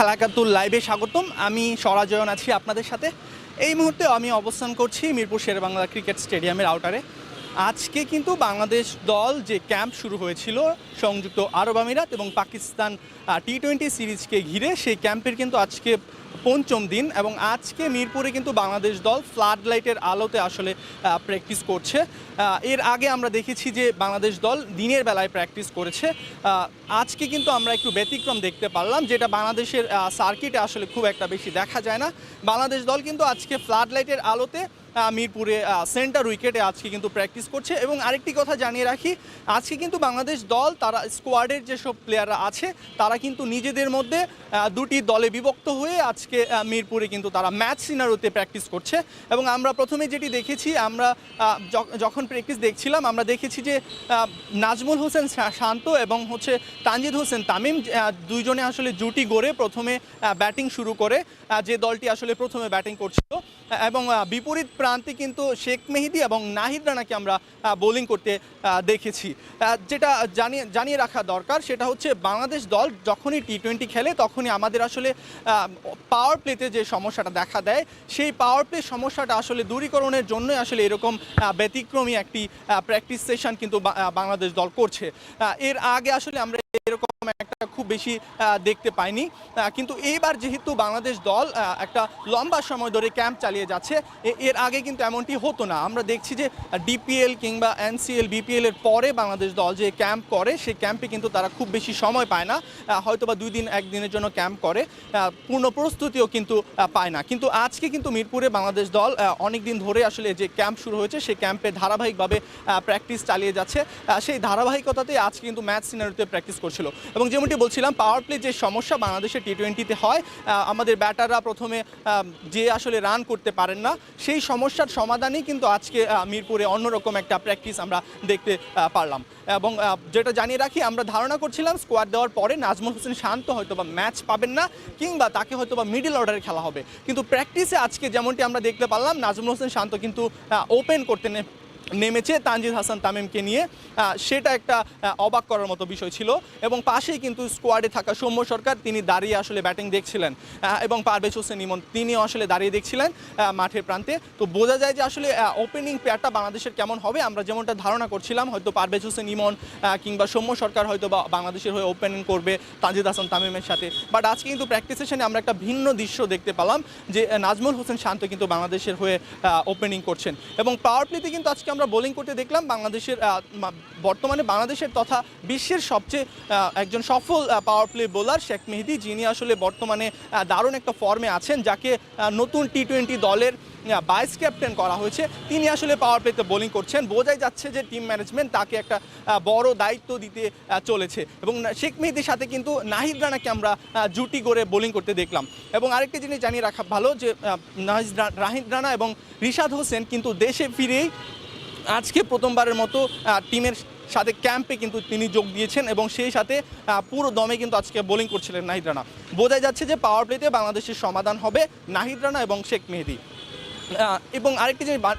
খেলাকাতুল লাইভে স্বাগতম। আমি সরাজয়ন আছি আপনাদের সাথে। এই মুহূর্তে আমি অবস্থান করছি মিরপুর শেরবাংলা ক্রিকেট স্টেডিয়ামের আউটারে। আজকে কিন্তু বাংলাদেশ দল যে ক্যাম্প শুরু হয়েছিল, সংযুক্ত আরব আমিরাত এবং পাকিস্তান টি টোয়েন্টি সিরিজকে ঘিরে, সেই ক্যাম্পের কিন্তু আজকে পঞ্চম দিন এবং আজকে মিরপুরে কিন্তু বাংলাদেশ দল ফ্লাড লাইটের আলোতে আসলে প্র্যাকটিস করছে। এর আগে আমরা দেখেছি যে বাংলাদেশ দল দিনের বেলায় প্র্যাকটিস করেছে। আজকে কিন্তু আমরা একটু ব্যতিক্রম দেখতে পারলাম, যেটা বাংলাদেশের সার্কিটে আসলে খুব একটা বেশি দেখা যায় না। বাংলাদেশ দল কিন্তু আজকে ফ্লাড লাইটের আলোতে মিরপুরে সেন্টার উইকেটে আজকে কিন্তু প্র্যাকটিস করছে। এবং আরেকটি কথা জানিয়ে রাখি, আজকে কিন্তু বাংলাদেশ দল, তারা স্কোয়াডের যেসব প্লেয়াররা আছে, তারা কিন্তু নিজেদের মধ্যে দুটি দলে বিভক্ত হয়ে আজকে মিরপুরে কিন্তু তারা ম্যাচ সিনারোতে প্র্যাকটিস করছে। এবং আমরা প্রথমে যেটি দেখেছি, আমরা যখন প্র্যাকটিস দেখছিলাম, আমরা দেখেছি যে নাজমুল হোসেন শান্ত এবং হচ্ছে তানজিদ হোসেন তামিম দুইজনে আসলে জুটি গড়ে প্রথমে ব্যাটিং শুরু করে যে দলটি আসলে প্রথমে ব্যাটিং করছিল। এবং বিপরীত প্রান্তে কিন্তু শেখ মেহেদি এবং নাহিদ রানাকে আমরা বোলিং করতে দেখেছি। যেটা জানিয়ে জানিয়ে রাখা দরকার, সেটা হচ্ছে বাংলাদেশ দল যখনই টি টোয়েন্টি খেলে, তখনই আমাদের আসলে পাওয়ার প্লেতে যে সমস্যাটা দেখা দেয়, সেই পাওয়ার প্লে সমস্যাটা আসলে দূরীকরণের জন্যই আসলে এরকম ব্যতিক্রমী একটি প্র্যাকটিস সেশন কিন্তু বাংলাদেশ দল করছে। এর আগে আসলে আমরা এরকম খুব বেশি দেখতে পাইনি। কিন্তু এইবার যেহেতু বাংলাদেশ দল একটা লম্বা সময় ধরে ক্যাম্প চালিয়ে যাচ্ছে এর আগে কিন্তু এমনটি হতো না। আমরা দেখছি যে ডিপিএল কিংবা এনসিএল, বিপিএল এর পরে বাংলাদেশ দল যে ক্যাম্প করে, সেই ক্যাম্পে কিন্তু তারা খুব বেশি সময় পায় না। হয়তো বা দুই দিন একদিনের জন্য ক্যাম্প করে। পূর্ণ প্রস্তুতিও কিন্তু পায় না। কিন্তু আজকে কিন্তু মিরপুরে বাংলাদেশ দল অনেক দিন ধরে আসলে যে ক্যাম্প শুরু হয়েছে, সেই ক্যাম্পে ধারাবাহিকভাবে প্র্যাকটিস চালিয়ে যাচ্ছে। সেই ধারাবাহিকতাতে আজকে কিন্তু ম্যাচ সিনারিতে প্র্যাকটিস করছিল। এবং যেমনটি বলছিলাম পাওয়ার প্লে যে সমস্যা বাংলাদেশের টি টোয়েন্টিতে হয় আমাদের ব্যাটাররা প্রথমে যে আসলে রান করতে পারেন না, সেই সমস্যার সমাধানই কিন্তু আজকে মিরপুরে অন্যরকম একটা প্র্যাকটিস আমরা দেখতে পারলাম। এবং যেটা জানিয়ে রাখি, আমরা ধারণা করছিলাম স্কোয়াড দেওয়ার পরে নাজমুল হোসেন শান্ত হয়তো বা ম্যাচ পাবেন না, কিংবা তাকে হয়তো বা মিডল অর্ডারে খেলা হবে। কিন্তু প্র্যাকটিসে আজকে যেমনটি আমরা দেখতে পারলাম, নাজমুল হোসেন শান্ত কিন্তু ওপেন করতে নেমেছে তানজিদ হাসান তামিমকে নিয়ে। সেটা একটা অবাক করার মতো বিষয় ছিল। এবং পাশেই কিন্তু স্কোয়াডে থাকা সৌম্য সরকার, তিনি দাঁড়িয়ে আসলে ব্যাটিং দেখছিলেন। এবং পারভেজ হোসেন ইমন, তিনিও আসলে দাঁড়িয়ে দেখছিলেন মাঠের প্রান্তে। তো বোঝা যায় যে আসলে ওপেনিং প্লেয়ারটা বাংলাদেশের কেমন হবে, আমরা যেমনটা ধারণা করছিলাম, হয়তো পারভেজ হোসেন ইমন কিংবা সৌম্য সরকার হয়তো বা বাংলাদেশের হয়ে ওপেনিং করবে তানজিদ হাসান তামিমের সাথে। বাট আজকে কিন্তু প্র্যাকটিস সেশনে আমরা একটা ভিন্ন দৃশ্য দেখতে পেলাম, যে নাজমুল হোসেন শান্ত কিন্তু বাংলাদেশের হয়ে ওপেনিং করছেন। এবং পাওয়ার প্লেতে কিন্তু আজকে বোলিং করতে দেখলাম বাংলাদেশের বর্তমানে বাংলাদেশের তথা বিশ্বের সবচেয়ে একজন সফল power play bowler Sheikh Mehedi, যিনি আসলে বর্তমানে দারুণ একটা ফর্মে আছেন, যাকে নতুন টি টোয়েন্টি দলের ভাইস ক্যাপ্টেন করা হয়েছে। তিনি আসলে পাওয়ার প্লেতে বোলিং করছেন। বোঝাই যাচ্ছে যে টিম ম্যানেজমেন্ট তাকে একটা বড় দায়িত্ব দিতে চলেছে। এবং শেখ মেহেদির সাথে কিন্তু নাহিদ রানাকে আমরা জুটি করে বোলিং করতে দেখলাম। এবং আরেকটি জিনিস জানিয়ে রাখা ভালো যে নাহিদ রানা এবং রিশাদ হোসেন কিন্তু দেশে ফিরেই আজকে প্রথমবারের মতো টিমের সাথে ক্যাম্পে কিন্তু তিনি যোগ দিয়েছেন এবং সেই সাথে পুরো দমে কিন্তু আজকে বোলিং করছিলেন নাহিদ রানা। বোঝা যাচ্ছে যে পাওয়ার প্লেতে বাংলাদেশের সমাধান হবে নাহিদ রানা এবং শেখ মেহেদি। এবং আরেকটি বা-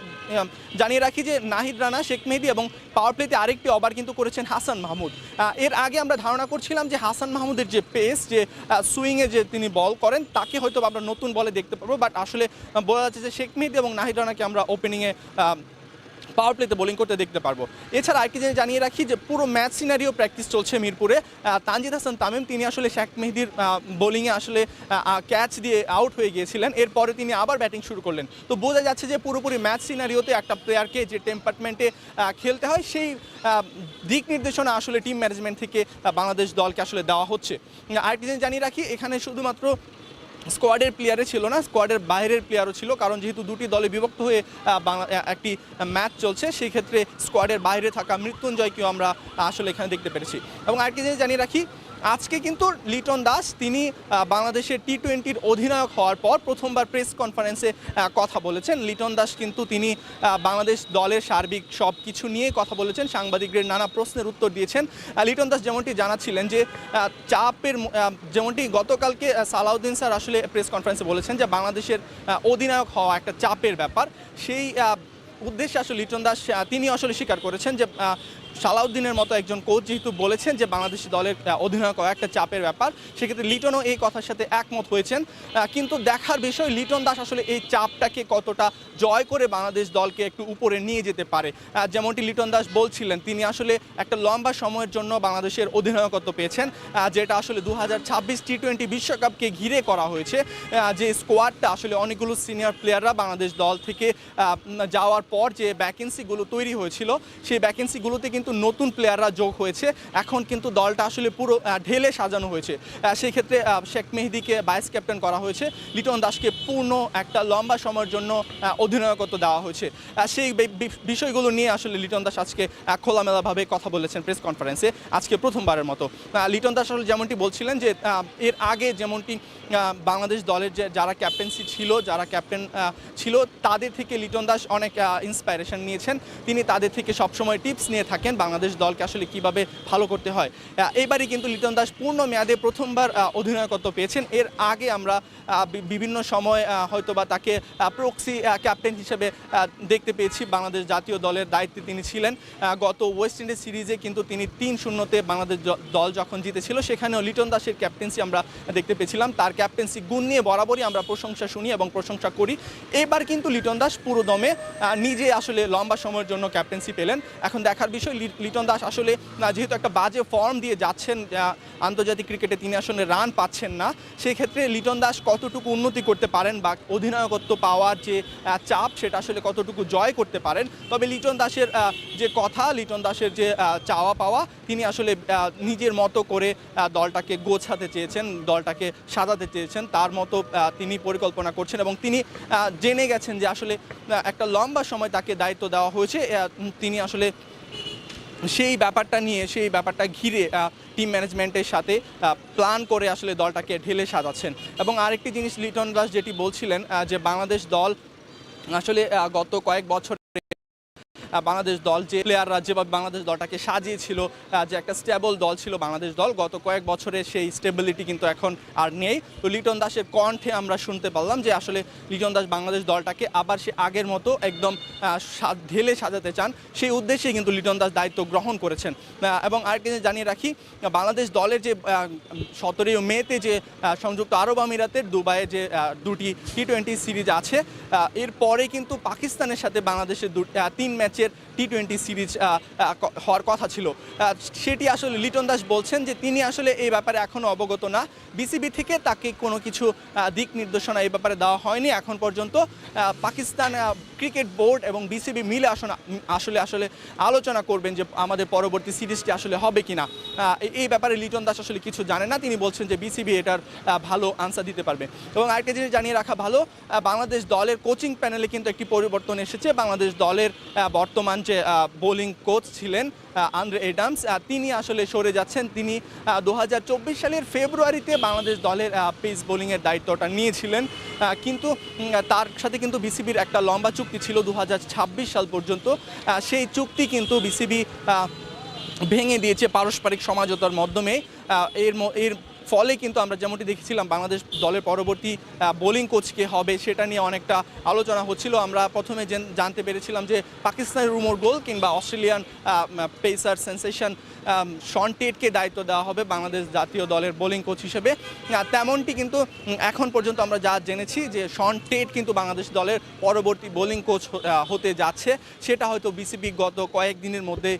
জানিয়ে রাখি যে নাহিদ রানা, শেখ মেহেদি এবং পাওয়ার প্লেতে আরেকটি ওভার কিন্তু করেছেন হাসান মাহমুদ। এর আগে আমরা ধারণা করছিলাম যে হাসান মাহমুদের যে পেস যে সুইংয়ে যে তিনি বল করেন, তাকে হয়তো আমরা নতুন বলে দেখতে পারব বাট আসলে বোঝা যাচ্ছে যে শেখ মেহেদি এবং নাহিদ রানাকে আমরা ওপেনিংয়ে পাওয়ার প্লেতে বোলিং করতে দেখতে পারব। এছাড়া আরেকটি জিনিস জানিয়ে রাখি যে, পুরো ম্যাচ সিনারিও প্র্যাকটিস চলছে মিরপুরে। তানজিদ হাসান তামিম, তিনি আসলে শেখ মেহেদির বোলিংয়ে আসলে ক্যাচ দিয়ে আউট হয়ে গিয়েছিলেন। এরপরে তিনি আবার ব্যাটিং শুরু করলেন। তো বোঝা যাচ্ছে যে, পুরোপুরি ম্যাচ সিনারিওতে একটা প্লেয়ারকে যে টেম্পার্টমেন্টে খেলতে হয়, সেই দিক নির্দেশনা আসলে টিম ম্যানেজমেন্ট থেকে বাংলাদেশ দলকে আসলে দেওয়া হচ্ছে। আরেকটি জিনিস জানিয়ে রাখি, এখানে শুধুমাত্র স্কোয়াডের প্লেয়ারে ছিল না, স্কোয়াডের বাইরের প্লেয়ারও ছিল, কারণ যেহেতু দুটি দলে বিভক্ত হয়ে একটি ম্যাচ চলছে, সেই ক্ষেত্রে স্কোয়াডের বাইরে থাকা মৃত্যুঞ্জয়কেও আমরা আসলে এখানে দেখতে পেরেছি। এবং আরেকটি জিনিস জানিয়ে রাখি আজকে কিন্তু লিটন দাস, তিনি বাংলাদেশের টি টোয়েন্টির অধিনায়ক হওয়ার পর প্রথমবার প্রেস কনফারেন্সে কথা বলেছেন। লিটন দাস কিন্তু তিনি বাংলাদেশ দলের সার্বিক সব কিছু নিয়ে কথা বলেছেন, সাংবাদিকদের নানা প্রশ্নের উত্তর দিয়েছেন। লিটন দাস যেমনটি জানাচ্ছিলেন যে চাপের যেমনটি গতকালকে সালাউদ্দিন স্যার আসলে প্রেস কনফারেন্সে বলেছেন যে, বাংলাদেশের অধিনায়ক হওয়া একটা চাপের ব্যাপার। সেই উদ্দেশ্যে আসলে লিটন দাস তিনি আসলে স্বীকার করেছেন যে সালাউদ্দিনের মতো একজন কোচ যেহেতু বলেছেন যে বাংলাদেশি দলের অধিনায়ক একটা চাপের ব্যাপার, সেক্ষেত্রে লিটনও এই কথার সাথে একমত হয়েছেন। কিন্তু দেখার বিষয়, লিটন দাস আসলে এই চাপটাকে কতটা জয় করে বাংলাদেশ দলকে একটু উপরে নিয়ে যেতে পারে। যেমনটি লিটন দাস বলছিলেন, তিনি আসলে একটা লম্বা সময়ের জন্য বাংলাদেশের অধিনায়কত্ব পেয়েছেন যেটা আসলে দু হাজার ছাব্বিশ টি টোয়েন্টি বিশ্বকাপকে ঘিরে করা হয়েছে। যে স্কোয়াডটা আসলে অনেকগুলো সিনিয়র প্লেয়াররা বাংলাদেশ দল থেকে যাওয়ার পর যে ভ্যাকেন্সিগুলো তৈরি হয়েছিল, সেই ভ্যাকেন্সিগুলোতে কিন্তু নতুন প্লেয়াররা যোগ হয়েছে। এখন কিন্তু দলটা আসলে পুরো ঢেলে সাজানো হয়েছে। সেই ক্ষেত্রে শেখ মেহেদিকে ভাইস ক্যাপ্টেন করা হয়েছে। লিটন দাসকে পূর্ণ একটা লম্বা সময়ের জন্য অধিনায়কত্ব দেওয়া হয়েছে। সেই বিষয়গুলো নিয়ে আসলে লিটন দাস আজকে খোলামেলাভাবে কথা বলেছেন প্রেস কনফারেন্সে আজকে প্রথমবারের মতো। লিটন দাস আসলে যেমনটি বলছিলেন যে এর আগে যেমনটি বাংলাদেশ দলের যে, যারা ক্যাপ্টেন্সি ছিল, যারা ক্যাপ্টেন ছিল, তাদের থেকে লিটন দাস অনেক ইন্সপাইরেশন নিয়েছেন। তিনি তাদের থেকে সবসময় টিপস নিয়ে থাকেন। বাংলাদেশ দলকে আসলে কীভাবে ভালো করতে হয়। এবারই কিন্তু লিটন দাস পূর্ণ মেয়াদে প্রথমবার অধিনায়কত্ব পেয়েছেন। এর আগে আমরা বিভিন্ন সময় আহ, হয়তোবা তাকে প্রক্সি ক্যাপ্টেন হিসেবে দেখতে পেয়েছি। বাংলাদেশ জাতীয় দলের দায়িত্বে তিনি ছিলেন। গত ওয়েস্ট ইন্ডিজ সিরিজে কিন্তু তিনি তিন শূন্যতে বাংলাদেশ দল যখন জিতেছিল সেখানেও লিটন দাসের ক্যাপ্টেন্সি আমরা দেখতে পেয়েছিলাম। তার ক্যাপ্টেন্সি গুণ নিয়ে বরাবরই আমরা প্রশংসা শুনি এবং প্রশংসা করি। এবার কিন্তু লিটন দাস পুরো দমে নিজে আসলে লম্বা সময়ের জন্য ক্যাপ্টেন্সি পেলেন। এখন দেখার বিষয় লিটন দাস আসলে যেহেতু একটা বাজে ফর্ম দিয়ে যাচ্ছেন আন্তর্জাতিক ক্রিকেটে তিনি আসলে রান পাচ্ছেন না সেই ক্ষেত্রে লিটন দাস কতটুকু উন্নতি করতে পারেন বা অধিনায়কত্ব পাওয়ার যে চাপ, সেটা আসলে কতটুকু জয় করতে পারেন? তবে লিটন দাসের যে কথা, লিটন দাসের যে চাওয়া পাওয়া, তিনি আসলে নিজের মতো করে দলটাকে গোছাতে চেয়েছেন, দলটাকে সাজাতে চেয়েছেন, তার মতো তিনি পরিকল্পনা করছেন এবং তিনি জেনে গেছেন যে আসলে একটা লম্বা সময় তাকে দায়িত্ব দেওয়া হয়েছে তিনি আসলে সেই ব্যাপারটা নিয়ে, সেই ব্যাপারটা ঘিরে টিম ম্যানেজমেন্টের সাথে প্ল্যান করে আসলে দলটাকে ঢেলে সাজাচ্ছেন। এবং আরেকটি জিনিস লিটন দাস যেটি বলছিলেন যে বাংলাদেশ দল আসলে গত কয়েক বছর বাংলাদেশ দল যে প্লেয়াররা যেভাবে বাংলাদেশ দলটাকে সাজিয়েছিল যে একটা স্টেবল দল ছিল বাংলাদেশ দল, গত কয়েক বছরে সেই স্টেবিলিটি কিন্তু এখন আর নেই। তো লিটন দাসের কণ্ঠে আমরা শুনতে পারলাম যে আসলে লিটন দাস বাংলাদেশ দলটাকে আবার সে আগের মতো একদম ঢেলে সাজাতে চান। সেই উদ্দেশ্যে কিন্তু লিটন দাস দায়িত্ব গ্রহণ করেছেন। এবং আরেকটি জানিয়ে রাখি, বাংলাদেশ দলের যে সতেরোই মেতে যে সংযুক্ত আরব আমিরাতের দুবাইয়ে যে দুটি টি টোয়েন্টি সিরিজ আছে এরপরে কিন্তু পাকিস্তানের সাথে বাংলাদেশের তিন ম্যাচের টি টোয়েন্টি সিরিজ ক- হওয়ার কথা ছিল। সেটি আসলে লিটন দাস বলছেন যে তিনি আসলে এই ব্যাপারে এখনও অবগত না। বিসিবি থেকে তাকে কোনো কিছু দিক নির্দেশনা এই ব্যাপারে দেওয়া হয়নি। এখন পর্যন্ত পাকিস্তান ক্রিকেট বোর্ড এবং বিসিবি মিলে আসলে আসলে আসলে আলোচনা করবেন যে আমাদের পরবর্তী সিরিজটি আসলে হবে কিনা। আহ, এই- ব্যাপারে লিটন দাস আসলে কিছু জানে না। তিনি বলছেন যে বিসিবি এটার ভালো আনসার দিতে পারবে। এবং আরেকটা জিনিস জানিয়ে রাখা ভালো বাংলাদেশ দলের কোচিং প্যানেলে কিন্তু একটি পরিবর্তন এসেছে। বাংলাদেশ দলের আহ, বর্তমান যে বোলিং কোচ ছিলেন আন্দ্রে এডামস তিনি আসলে সরে যাচ্ছেন। তিনি দু হাজার চব্বিশ সালের ফেব্রুয়ারিতে বাংলাদেশ দলের পেস বোলিংয়ের দায়িত্বটা নিয়েছিলেন। কিন্তু তার সাথে কিন্তু বিসিবির একটা লম্বা চুক্তি ছিল দু হাজার ছাব্বিশ সাল পর্যন্ত। সেই চুক্তি কিন্তু বিসিবি ভেঙে দিয়েছে পারস্পরিক সমাজতার মাধ্যমে। এর এর ফলে কিন্তু আমরা যেমনটি দেখেছিলাম, বাংলাদেশ দলের পরবর্তী বোলিং কোচকে হবে সেটা নিয়ে অনেকটা আলোচনা হচ্ছিল। আমরা প্রথমে জেন- জানতে পেরেছিলাম যে পাকিস্তানের রুমোর গোল কিংবা অস্ট্রেলিয়ান পেসার সেন্সেশন শন টেটকে দায়িত্ব দেওয়া হবে বাংলাদেশ জাতীয় দলের বোলিং কোচ হিসেবে। তেমনটি কিন্তু এখন পর্যন্ত আমরা যা জেনেছি যে শন টেট কিন্তু বাংলাদেশ দলের পরবর্তী বোলিং কোচ হতে যাচ্ছে। সেটা হয়তো বিসিবি গত কয়েকদিনের মধ্যে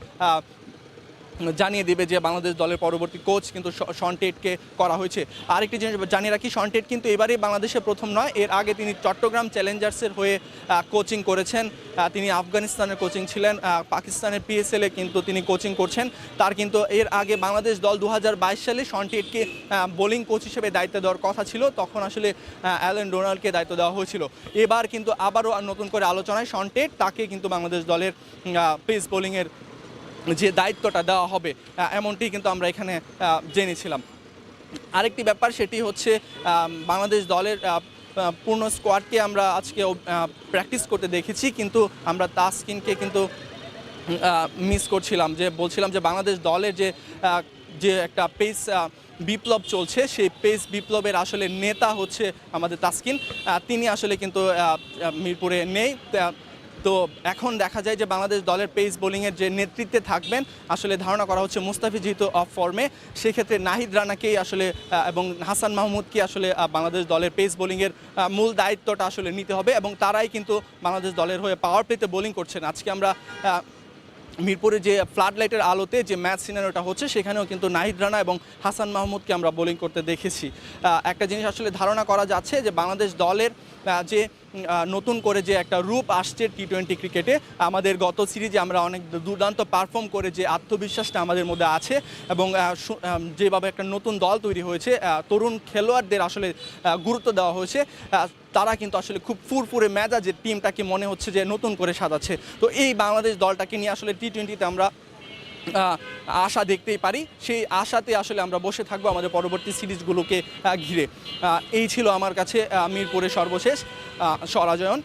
জানিয়ে দেবে যে বাংলাদেশ দলের পরবর্তী কোচ কিন্তু শ- শন টেটকে করা হয়েছে। আরেকটি জিনিস জানিয়ে রাখি, শন টেট কিন্তু এবারেই বাংলাদেশে প্রথম নয়, এর আগে তিনি চট্টগ্রাম চ্যালেঞ্জার্সের হয়ে কোচিং করেছেন। তিনি আফগানিস্তানের কোচিং ছিলেন পাকিস্তানের পিএসএলে কিন্তু তিনি কোচিং করছেন। তার কিন্তু এর আগে বাংলাদেশ দল দু হাজার বাইশ সালে শন টেটকে বোলিং কোচ হিসেবে দায়িত্ব দেওয়ার কথা ছিল, তখন আসলে অ্যালেন ডোনাল্ডকে দায়িত্ব দেওয়া হয়েছিল। এবার কিন্তু আবারও নতুন করে আলোচনায় শন টেট, তাকে কিন্তু বাংলাদেশ দলের পেস বোলিংয়ের যে দায়িত্বটা দেওয়া হবে এমনটি কিন্তু আমরা এখানে জেনেছিলাম। আরেকটি ব্যাপার সেটি হচ্ছে বাংলাদেশ দলের পূর্ণ স্কোয়াডকে আমরা আজকে প্র্যাকটিস করতে দেখেছি, কিন্তু আমরা তাসকিনকে কিন্তু মিস করছিলাম যে, বলছিলাম যে বাংলাদেশ দলের যে যে একটা পেস বিপ্লব চলছে, সেই পেস বিপ্লবের আসলে নেতা হচ্ছে আমাদের তাসকিন। তিনি আসলে কিন্তু মিরপুরে নেই। তা- এখন দেখা যায় যে বাংলাদেশ দলের পেস বোলিংয়ের যে নেতৃত্বে থাকবেন, আসলে ধারণা করা হচ্ছে মুস্তাফি যেহেতু অফ ফর্মে সেক্ষেত্রে নাহিদ রানাকেই আসলে এবং হাসান মাহমুদকে আসলে বাংলাদেশ দলের পেস বোলিংয়ের মূল দায়িত্বটা আসলে নিতে হবে এবং তারাই কিন্তু বাংলাদেশ দলের হয়ে পাওয়ার প্লেতে বোলিং করছেন। আজকে আমরা মিরপুরে যে ফ্লাড লাইটের আলোতে যে ম্যাচ সিনারিওটা হচ্ছে, সেখানেও কিন্তু নাহিদ রানা এবং হাসান মাহমুদকে আমরা বোলিং করতে দেখেছি। একটা জিনিস আসলে ধারণা করা যাচ্ছে যে বাংলাদেশ দলের যে নতুন করে যে একটা রূপ আসছে টি টোয়েন্টি ক্রিকেটে, আমাদের গত সিরিজে আমরা অনেক দুর্দান্ত পারফর্ম করে যে আত্মবিশ্বাসটা আমাদের মধ্যে আছে এবং যেভাবে একটা নতুন দল তৈরি হয়েছে তরুণ খেলোয়াড়দের আসলে গুরুত্ব দেওয়া হয়েছে তারা কিন্তু আসলে খুব ফুরফুরে মেজাজের টিমটাকে মনে হচ্ছে যে নতুন করে সাজাচ্ছে। তো এই বাংলাদেশ দলটাকে নিয়ে আসলে টি টোয়েন্টিতে আমরা আশা দেখতেই পারি। সেই আশাতে আসলে আমরা বসে থাকব আমাদের পরবর্তী সিরিজগুলোকে ঘিরে। এই ছিল আমার কাছে মিরপুরে সর্বশেষ সরাজয়ন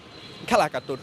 খেলা একাত্তর